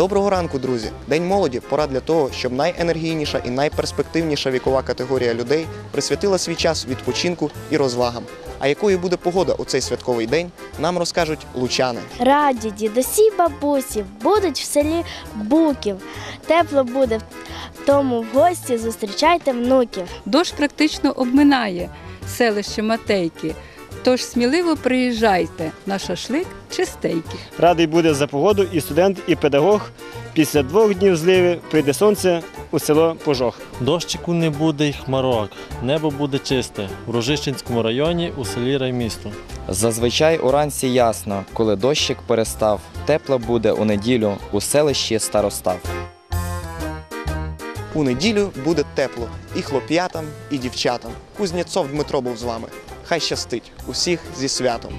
Доброго ранку, друзі! День молоді пора для того, щоб найенергійніша і найперспективніша вікова категорія людей присвятила свій час відпочинку і розвагам. А якою буде погода у цей святковий день, нам розкажуть лучани. Раді дідусі й бабусі будуть в селі Буків. Тепло буде, тому в гості зустрічайте внуків. Дощ практично обминає селище Матейки. Тож сміливо приїжджайте на шашлик чи стейки. Радий буде за погоду і студент, і педагог. Після двох днів зливи прийде сонце у село Пожог. Дощику не буде й хмарок, небо буде чисте в Рожищенському районі у селі Раймісто. Зазвичай уранці ясно, коли дощик перестав, тепло буде у неділю у селищі Старостав. У неділю буде тепло і хлоп'ятам, і дівчатам. Кузнєцов Дмитро був з вами. Хай щастить усіх зі святом.